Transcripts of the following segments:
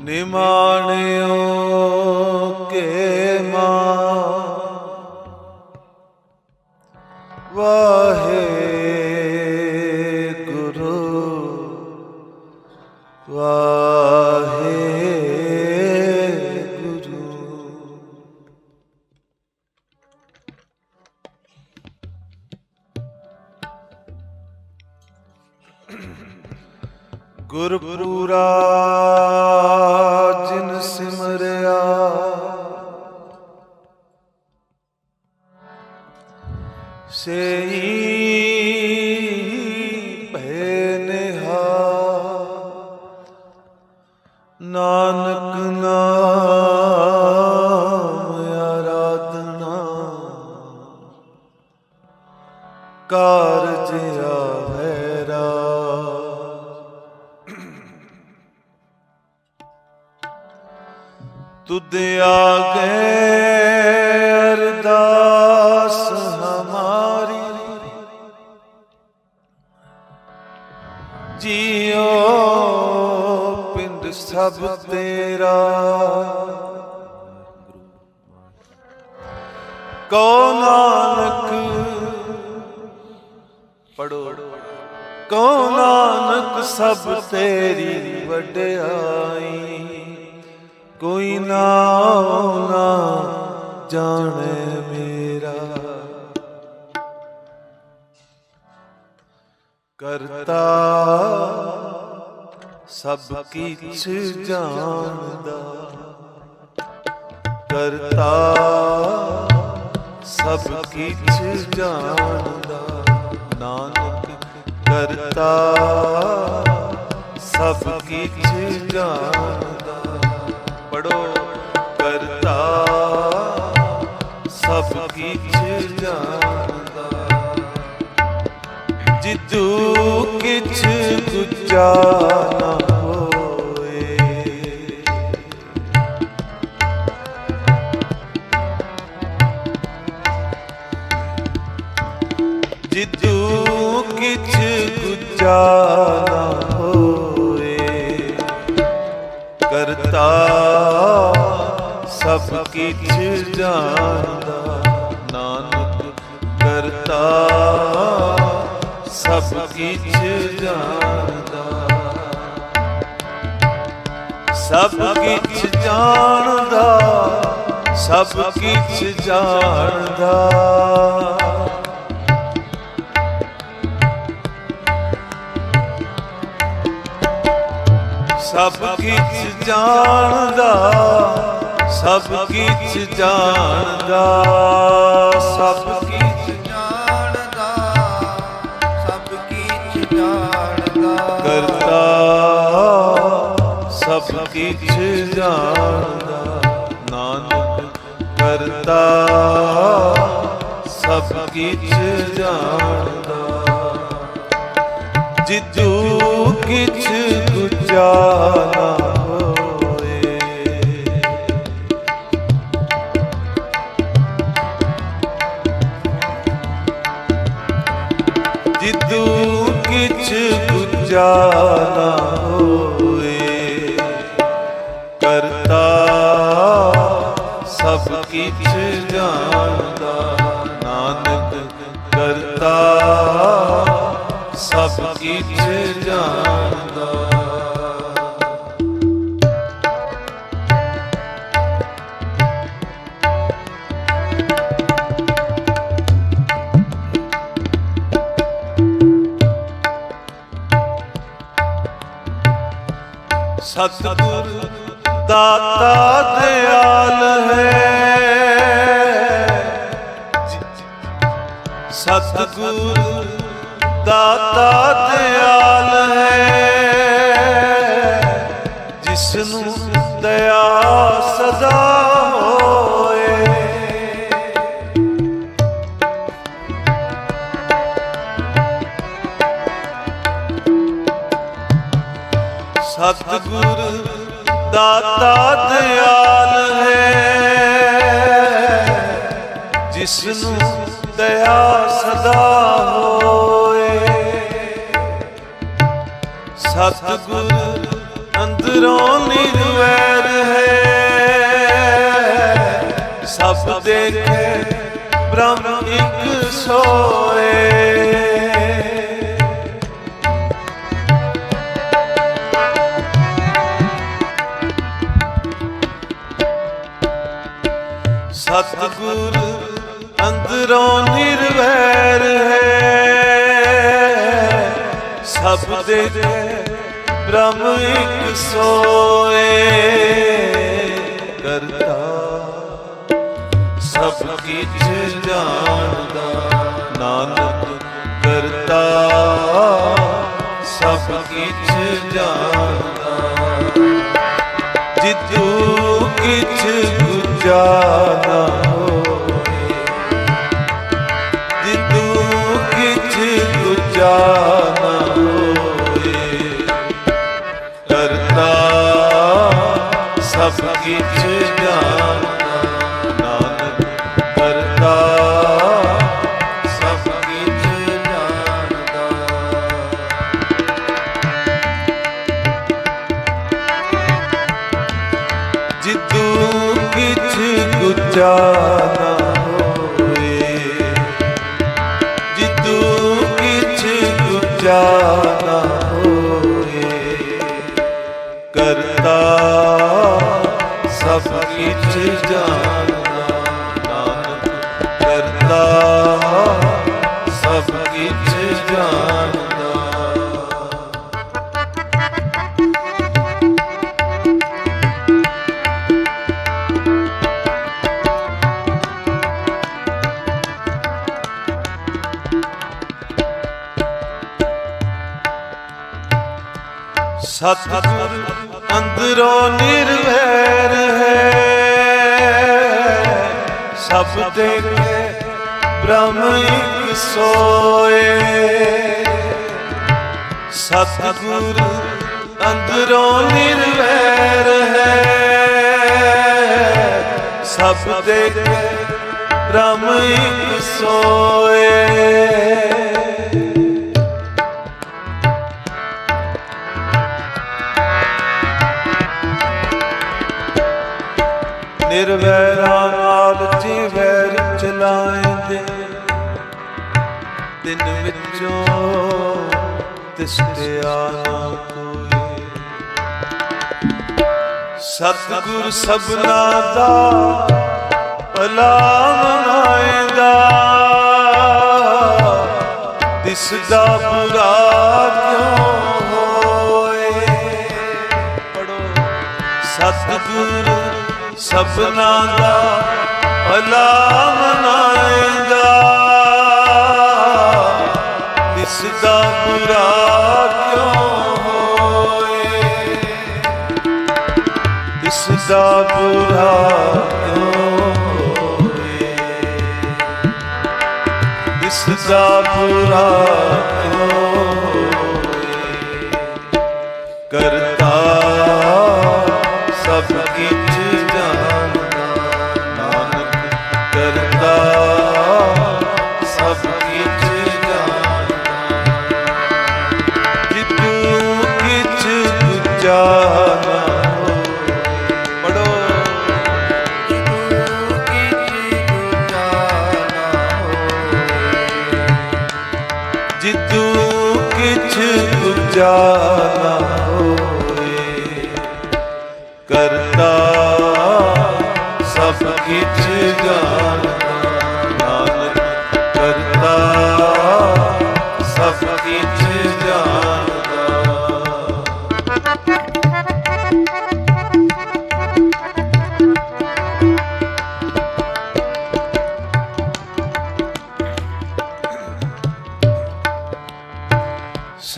ਨਿਮਾਣਿਓ সেই ਸਭ ਤੇਰਾ। ਕੋ ਨਾਨਕ ਪੜੋ ਕੋ ਨਾਨਕ, ਸਭ ਤੇਰੀ ਵਡਿਆਈ। ਕੋਈ ਨਾਮ ਨਾ ਜਾਣੇ ਮੇਰਾ। ਕਰਤਾ ਸਭ ਕੀਛ ਜਾਣਦਾ। ਕਰਤਾ ਸਭ ਕੀਛ ਜਾਣਦਾ। ਨਾਨਕ ਕਰਤਾ ਸਭ ਕੀਛ ਜਾਣਦਾ। ਪੜੋ ਕਰਤਾ ਸਭ ਕੀਛ ਜਾਣਦਾ। ਜਿਤੂ ਕਿਛ ਗੁਜਾ ਨਾ ਜਾਣਦਾ, ਨਾਨਕ ਕਰਤਾ। ਸਭ ਕਿਛ ਜਾਣਦਾ। ਸਭ ਕਿਛ ਜਾਣਦਾ, ਸਭ ਕਿਛ ਜਾਣਦਾ। ਸਭ ਕਿਛ ਜਾਣਦਾ। ਸਭ ਕਿਛ ਜਾਣਦਾ ਸਭ ਕਿਛ ਜਾਣਦਾ ਸਭ ਕੀਚ ਜਾਣਦਾ। ਕਰਤਾ ਸਭ ਕਿਛ ਜਾਣਦਾ। ਨਾਨਕ ਕਰਤਾ ਸਭ ਕਿਛ ਜਾਣਦਾ। ਜਿਤੂ ਕਿਛ ਗੁਜਾ ਗੁਜਾ ਨਾ ਹੋਏ। ਕਰਤਾ ਸਭ ਕਿਛ ਜਾਣਦਾ। ਨਾਨਕ ਕਰਤਾ ਸਭ ਕਿਛ ਜਾਣਦਾ। ਸਤਿਗੁਰ ਦਾਤਾ ਦਿਆਲ ਹੈ। ਸਤਿਗੁਰ ਦਾਤਾ ਸਤਗੁਰ ਦਾਤਾ ਦਿਆਲ ਹੈ। ਜਿਸ ਨੂੰ ਦਇਆ ਸਦਾ ਹੋਏ। ਸਤਿਗੁਰ ਅੰਦਰ ਅੰਦਰੋਂ ਨਿਰਵੈਰ ਹੈ। ਸਭ ਦੇਖੇ ਬ੍ਰਹਮ ਇੱਕ ਸੋਏ ਸਤਿਗੁਰ ਅੰਦਰੋਂ ਨਿਰਵੈਰ ਹੈ। ਸਭ ਦੇ ਬ੍ਰਹਮ ਇੱਕ ਸੋਏ ਕਰਤਾ। ਸਭ ਕਿਛ ਜਾਣਦਾ, ਨਾਨਕ ਕਰਤਾ। ਸਭ ਕਿਛ ਜਾਣਦਾ। ਜਿਤੂ ਕਿਛ ਗੁਜਾ ਨਾ ਹੋਏ ਜਿਤੂ ਕਿਛ ਗੁਜਾ ਸੋਏ। ਸਤਿਗੁਰ ਅੰਦਰੋਂ ਨਿਰਵੈਰ ਹੈ। ਸਭ ਦੇਖੇ ਬ੍ਰਹਮ ਇੱਕ ਸੋਏ। ਨਿਰਵੈਰਾਂ ਦਿਨ ਵਿੱਚੋਂ ਤਿਸਤਿਆ ਨਾ ਕੋਈ। ਸਤਿਗੁਰ ਸਭਨਾ ਦਾ ਭਲਾ ਮਨਾਏਂਦਾ ਦਿਸਦਾ ਬੁਰਾ ਕਿਉਂ ਹੋਏ? ਪੜੋ ਸਤਿਗੁਰ ਸਭਨਾ ਦਾ ਭਲਾ ਮਨਾਏਗਾ। ਦਿਸਦਾ ਬੁਰਾ ਕਿਉਂ ਹੋਏ? ਦਿਸਦਾ ਬੁਰਾ ਕਿਉਂ ਹੋਏ? ਦਿਸਦਾ ਬੁਰਾ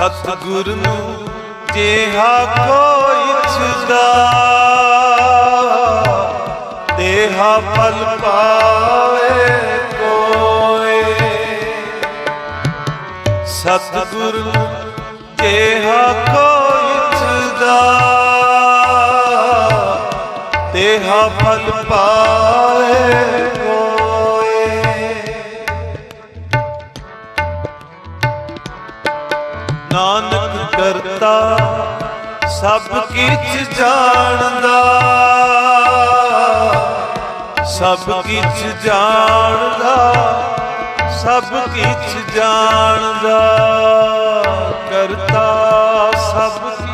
ਸਤਿਗੁਰ ਨੂੰ ਜਿਹਾ ਕੋਈ ਛੁਦਾ ਦੇਹਾ ਫਲ ਪਾਵੇ ਕੋਏ ਸਤਿਗੁਰ ਨੂੰ ਕਿਛ ਜਾਣਦਾ। ਸਭ ਕਿਛ ਜਾਣਦਾ ਸਭ ਕਿਛ ਜਾਣਦਾ। ਕਰਤਾ ਸਭ ਕਿਛ।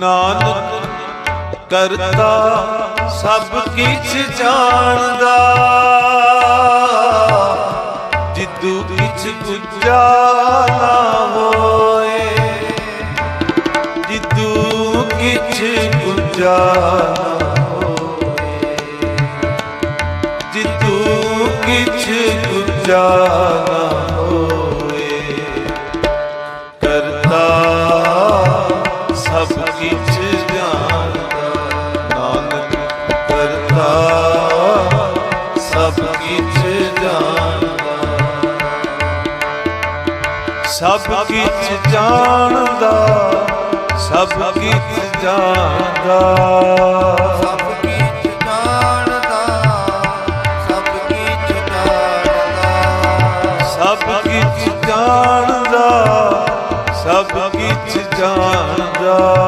ਨਾਨਕ ਕਰਤਾ ਸਭ ਕਿਛ ਜਾਣਦਾ। ਜਿੱਦੂ ਕਿਛ ਗੁੱਜਾ ਨਾ ਹੋਏ। ਜਿੱਦੂ ਕਿਛ ਗੁੱਜਾ ਨਾ ਹੋਏ। ਜਿੱਦੂ ਕਿਛ ਗੁੱਜਾ ਨਾ ਸਭ ਕਿਛ ਜਾਣਦਾ ਸਭ ਕਿਛ ਜਾਣਦਾ। ਸਭ ਕੀਚ ਜਾਣਦਾ ਸਭ ਕੀਚ ਜਾਣਦਾ। ਸਭ ਕਿਛ ਜਾਣਦਾ ਸਭ ਕਿਛ ਜਾਣਦਾ।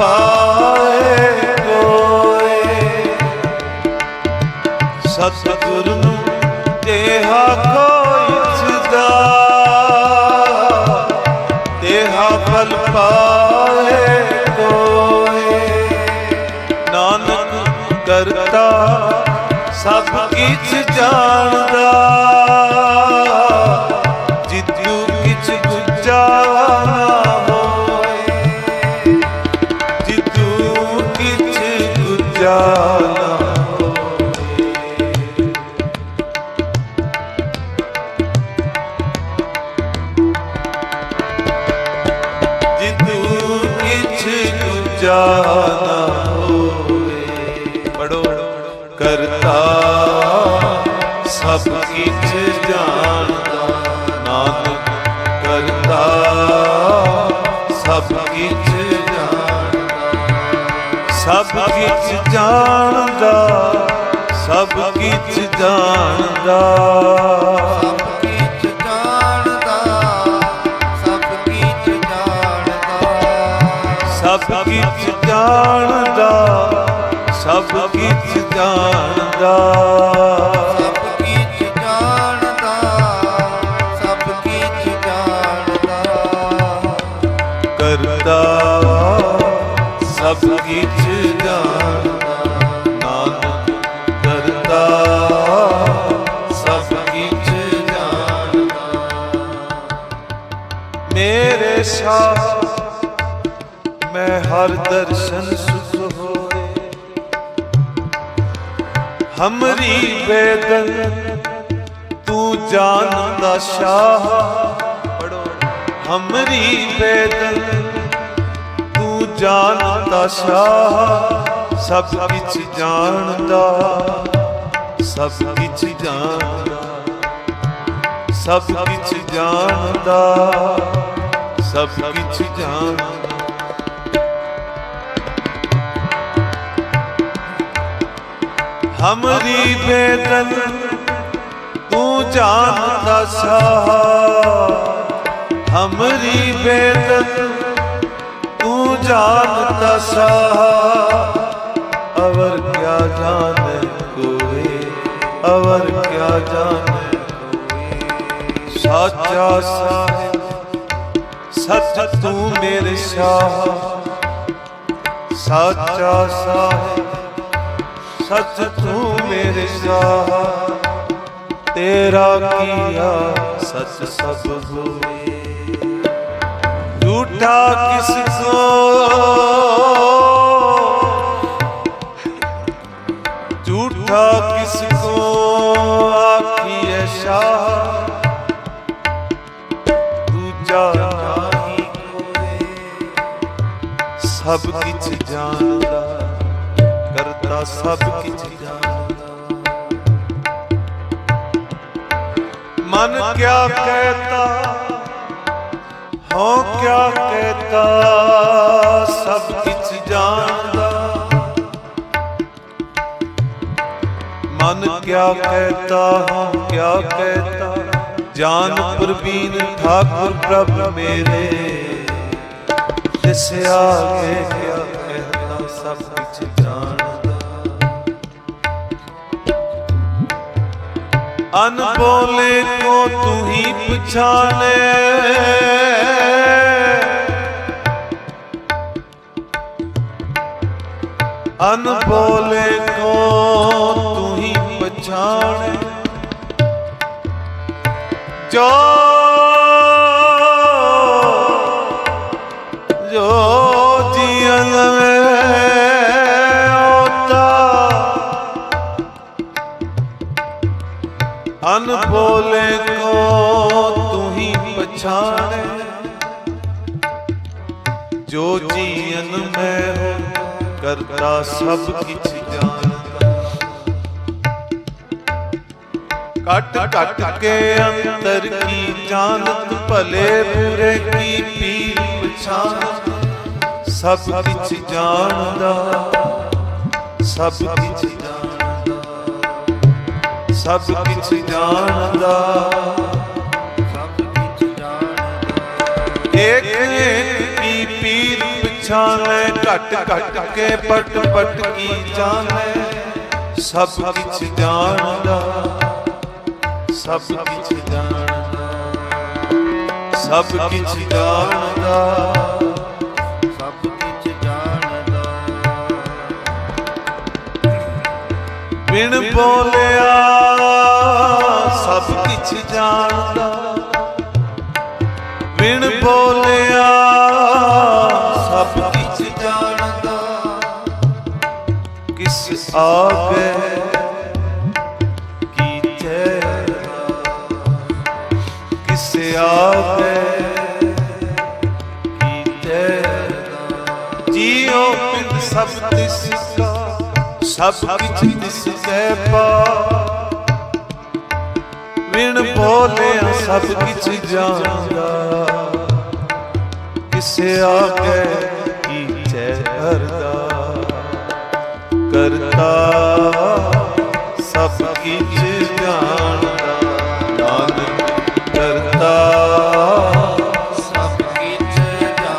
ਪਾਏ ਕੋਏ ਸਤਿਗੁਰੂ ਨੂੰ ਤੇਹਾ ਕੋਈ ਇਛਦਾ ਤੇਹਾ ਫਲ ਪਾਏ ਕੋਏ ਨਾਨਕ ਕਰਤਾ ਸਭ ਕਿਛ ਜਾਣਦਾ। ਕਰਤਾ। ਸਭ ਕਿਛ ਜਾਣਦਾ, ਨਾਨਕ ਕਰਤਾ। ਸਭ ਕਿਛ ਜਾਣਦਾ। ਸਭ ਕਿਛ ਜਾਣਦਾ, ਸਭ ਕਿਛ ਜਾਣਦਾ। ਸਭ ਕਿਛ ਜਾਣਦਾ। ਸਭ ਕੀਚ ਜਾਣਦਾ ਸਭ ਕੀਚ ਜਾਣਦਾ। ਕਰਤਾ ਸਭ ਕਿਛ ਜਾਣਦਾ ਨਾਨਕ ਕਰਤਾ ਸਭ ਕਿਛ ਜਾਣਦਾ। ਮੇਰੇ ਸਾਹ ਮੈਂ ਹਰ ਦਰਸ਼ਨ ਹਮਰੀ ਬੇਦਨ, ਤੂੰ ਜਾਣਦਾ ਸ਼ਾਹ। ਪੜੋ ਹਮਰੀ ਬੇਦਨ, ਤੂੰ ਜਾਣਦਾ ਸ਼ਾਹ। ਸਭ ਕਿਛ ਜਾਣਦਾ, ਸਭ ਕਿਛ ਜਾਣਦਾ। ਸਭ ਕਿਛ ਜਾਣਦਾ, ਸਭ ਕਿਛ ਜਾਣਦਾ। ਹਮਰੀ ਬੇਦਨ ਤੂੰ ਜਾਣਦਾ ਸਾਹ। ਹਮਰੀ ਬੇਦਨ ਤੂੰ ਜਾਣਦਾ ਸਾਹ। ਅਵਰ ਕਿਆ ਜਾਣੇ ਕੋਏ, ਅਵਰ ਕਿਆ ਜਾਣੇ ਕੋਏ। ਸਾਚਾ ਸਾਹਿਬ ਸੱਚ ਤੂੰ ਮੇਰੇ ਸ਼ਾਹ। ਸਾਚਾ ਸਾਹਿਬ ਸੱਚ ਤੂੰ ਮੇਰੇ ਸਾਹਾ, ਤੇਰਾ ਕੀਆ ਸੱਚ ਸਭ ਹੋਏ ਝੂਠਾ ਕਿਸ ਕੋ? ਝੂਠਾ ਕਿਸ ਕੋ? ਆਖੀਐ ਸ਼ਾਹ, ਦੂਜਾ ਨਾਹੀ ਕੋਏ। ਸਭ ਕਿਛ ਜਾਣ। ਕਰਤਾ ਸਭ ਕਿਛ ਜਾਣਦਾ। ਮਨ ਕਿਆ ਕਹਿਤਾ, ਹੋ ਕਿਆ ਕਹਿਤਾ, ਸਭ ਕਿਛ ਜਾਣਦਾ। ਮਨ ਕਿਆ ਕਹਿਤਾ, ਹੂੰ ਕਿਆ ਕਹਿਤਾ, ਜਾਨ ਪ੍ਰਵੀਨ ਠਾकुर ਪ੍ਰਭ ਮੇਰੇ। ਤਿਸ ਆਗੇ ਕਿਆ ਅਨਬੋਲੇ ਕੋ ਤੂੰ ਹੀ ਪਛਾਣੇ ਅਨ ਬੋਲੇ ਕੋ ਤੂੰ ਹੀ ਪਛਾਣੇ। ਜੋ ਸਭ ਕਿਛ ਜਾਣਦਾ ਕਟ ਕਟ ਕੇ ਅੰਤਰ ਕੀ ਜਾਣਤ ਭਲੇ ਬੁਰੇ ਕੀ ਪੀਰ ਪਛਾਨ? ਸਭ ਕਿਛ ਜਾਣਦਾ, ਸਭ ਕਿਛ ਜਾਣਦਾ, ਸਭ ਕਿਛ ਜਾਣਦਾ। ਪੀਰ ਘਟ ਘਟ ਕੇ ਪਟ ਪਟ ਕੀ ਜਾਣੈ? ਸਭ ਕਿਛ ਜਾਣਦਾ, ਸਭ ਕਿਛ ਜਾਣਦਾ, ਸਭ ਕਿਛ ਜਾਣਦਾ। ਸਭ ਕਿਛ ਜਾਣਦਾ। ਬਿਨ ਬੋਲਿਆ ਸਭ ਕਿਛ ਜਾਣਦਾ। ਬਿਨ ਬੋਲਿਆ ਕਿਸ ਆਗੇ ਕੀਚੈ ਕਿਸ ਆਗੇ ਕੀਚੈ ਜੀਉ ਬਿਨ ਸਭ ਤਿਸ ਕਾ ਸਭ ਕਿਛ ਤਿਸ ਕੈ ਪਾ ਵਿਣ ਬੋਲਿਆ ਸਭ ਕਿਛ ਜਾਣਦਾ ਕਿਸ ਆਗੇ ਕਰਤਾ ਸਭ ਕਿਛ ਜਾਣਦਾ, ਨਾਨਕ ਕਰਤਾ। ਸਭ ਕਿਛ ਜਾਣਦਾ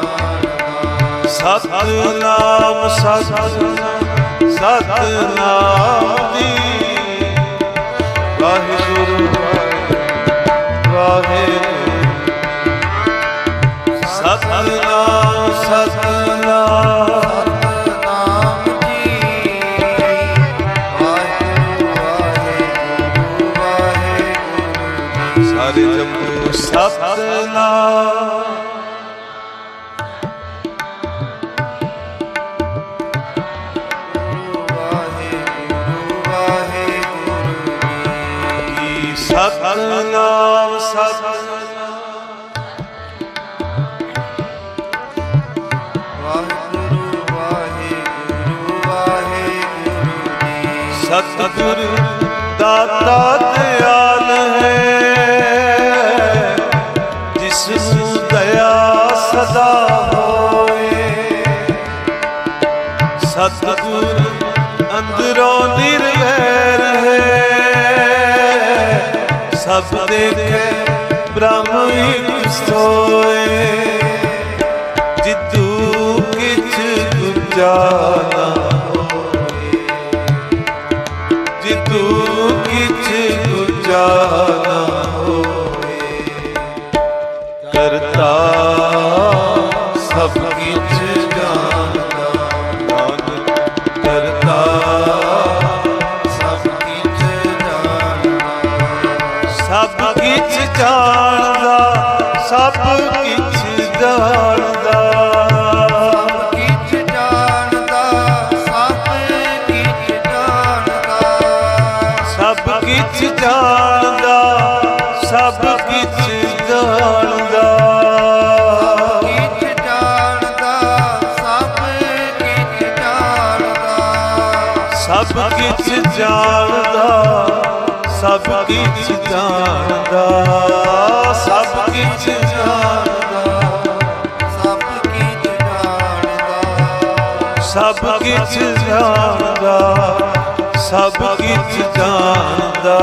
ਸਤਨਾਮ ਸਤਨਾਮ ਸਤਨਾਮ ਜੀ। ਵਾਹਿਗੁਰੂ ਵਾਹਿਗੁਰੂ। ਸਤਨਾਮ ਸਤਨਾਮ। ਸਤਨਾਮ ਵਾਹਿਗੁਰੂ ਵਾਹਿਗੁਰੂ ਕੀ ਸਤਨਾਮ ਸਤਨਾਮ ਵਾਹਿਗੁਰੂ ਵਾਹਿਗੁਰੂ ਵਾਹਿਗੁਰੂ ਸਤਿਗੁਰ ਦਾਤਾ ਦਿਆਲ ਜਿਤੂ ਕਿਛ ਗੁੰਜਾ ਸਭ ਕਿਛ ਜਾਣਦਾ ਸਭ ਕਿਛ ਜਾਣਦਾ ਸਭ ਕਿਛ ਜਾਣਦਾ ਸਭ ਕੀਚ ਜਾਣਦਾ। ਸਭ ਕਿਛ ਜਾਣਦਾ ਸਭ ਕਿਛ ਜਾਣਦਾ।